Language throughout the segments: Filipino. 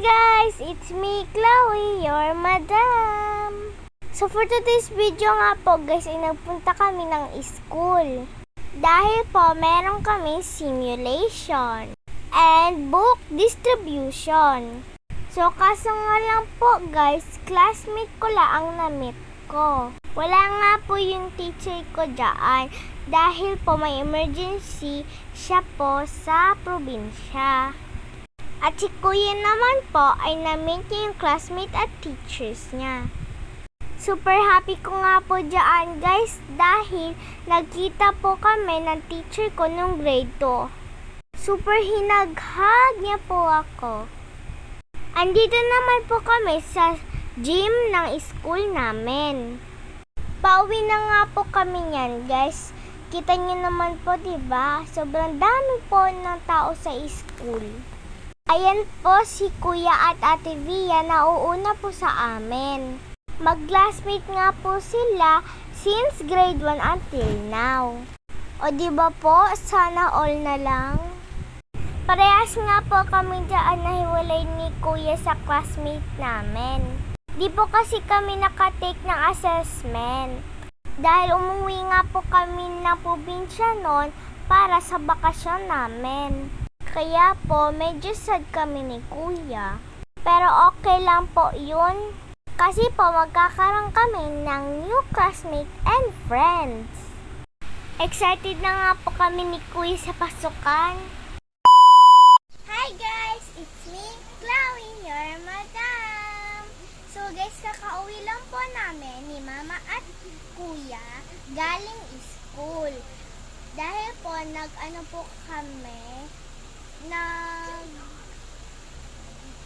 guys! It's me, Chloe, your madam. So for today's video nga po guys, ay nagpunta kami ng school. Dahil po, meron kami simulation and book distribution. So kaso nga lang po guys, classmate ko lang ang na-meet ko. Wala nga po yung teacher ko dyan dahil po may emergency siya po sa probinsya. At si kuya naman po ay na-meet niya yung classmate at teachers niya. Super happy ko nga po dyan guys dahil nagkita po kami ng teacher ko nung grade 2. Super hinaghag niya po ako. Andito naman po kami sa gym ng school namin. Pauwi na nga po kami niyan guys. Kita niyo naman po 'di ba? Sobrang dami po ng tao sa school. Ayan po si Kuya at Ate Via na uuna po sa amin. Mag-classmate nga po sila since grade 1 until now. O di ba po, sana all na lang. Parehas nga po kami dyan na hiwalay ni Kuya sa classmate namin. Di po kasi kami nakatake ng assessment. Dahil umuwi nga po kami ng probinsya noon para sa bakasyon namin. Kaya po, medyo sad kami ni Kuya. Pero okay lang po yun. Kasi po, magkakaroon kami ng new classmate and friends. Excited na nga po kami ni Kuya sa pasukan. Hi guys! It's me, Chloe, your madam. So guys, kakauwi lang po namin ni Mama at Kuya galing school. Dahil po, nag-ano po kami, nag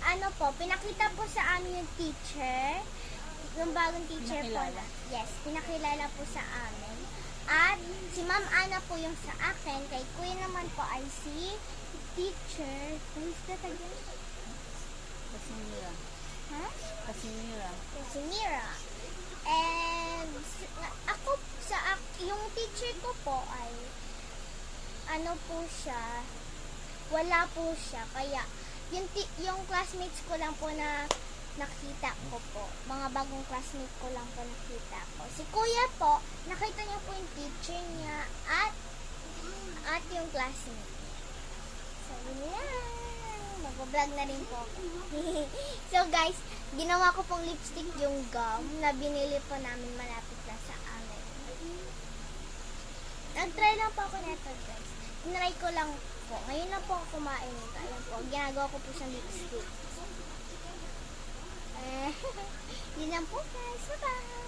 ano po, pinakita po sa amin yung teacher, yung bagong teacher po Pinakilala. na, yes, pinakilala po sa amin. At si Ma'am Ana po yung sa akin, kay Kuya naman po ay si teacher, who is that again? Casimira. Ha? Casimira. Si Mira. And ako sa yung teacher ko po ay ano po siya, wala po siya. Kaya yung yung classmates ko lang po na nakita ko po. Mga bagong classmate ko lang po nakita ko. Si Kuya po, nakita niya po yung teacher niya at at yung classmate. So, yun lang. Mag-vlog na rin po so guys, ginawa ko pong lipstick yung gum na binili po namin malapit lang sa amin. Nag-try lang po ako neto guys. Tinry ko lang po. Ngayon na po ako kumain nito. Ayan po, ginagawa ko po siyang lipstick. Eh, yun lang po guys. Bye-bye!